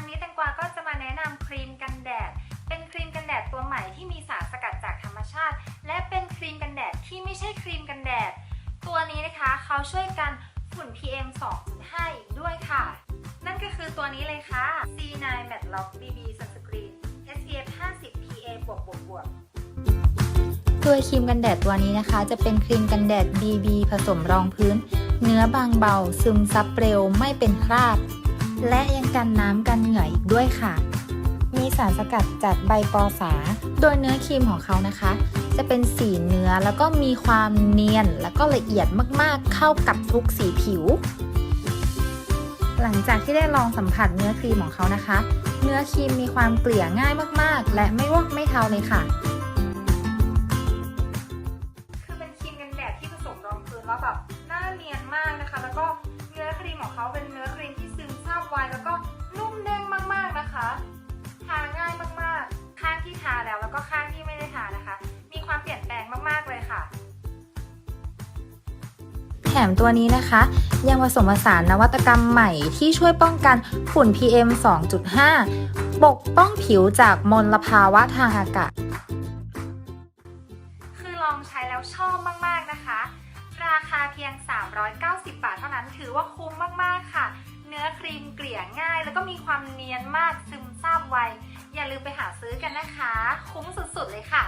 วันนี้แตงกวาก็จะมาแนะนำครีมกันแดด เป็นครีมกันแดดตัวใหม่ที่มีสารสกัดจากธรรมชาติ และเป็นครีมกันแดดที่ไม่ใช่ครีมกันแดด ตัวนี้นะคะเขาช่วยกันฝุ่น PM 2.5 อีกด้วยค่ะ นั่นก็คือตัวนี้เลยค่ะ C9 Matte Lock BB Sunscreen SPF 50 PA บวกบวกบวกตัวครีมกันแดดตัวนี้นะคะ จะเป็นครีมกันแดด BB ผสมรองพื้น เนื้อบางเบา ซึมซับเร็วไม่เป็นคราบ และยังกันน้ำกันเหงื่ออีกด้วยค่ะ มีสารสกัดจากใบปอสา โดยเนื้อครีมของเขานะคะ จะเป็นสีเนื้อแล้วก็มีความเนียนแล้วก็ละเอียดมากๆ เข้ากับทุกสีผิว หลังจากที่ได้ลองสัมผัสเนื้อครีมของเขานะคะ เนื้อครีมมีความเกลี่ยง่ายมากๆ และไม่วอกไม่เทาเลยค่ะคือเป็นครีมกันแดดที่ผสมรองพื้นแล้วแบบหน้าเนียนมากนะคะ แล้วก็เนื้อครีมของเขาเป็นเนื้อ ทาง่ายมากๆ ข้างที่ทาแล้วแล้วก็ข้างที่ไม่ได้ทานะคะ มีความเปลี่ยนแปลงมากๆเลยค่ะ แถมตัวนี้นะคะ ยังผสมผสานนวัตกรรมใหม่ที่ช่วยป้องกันฝุ่น PM 2.5 ปกป้องผิวจากมลภาวะทางอากาศ คือลองใช้แล้วชอบมากๆนะคะ ราคาเพียง 390 บาทเท่านั้นถือว่าคุ้มมากๆค่ะเนื้อค รีมเกลี่ยง่าย แล้วก็มีความเนียนมากซึมซาบไว อย่าลืมไปหาซื้อกันนะคะ คุ้มสุดๆเลยค่ะ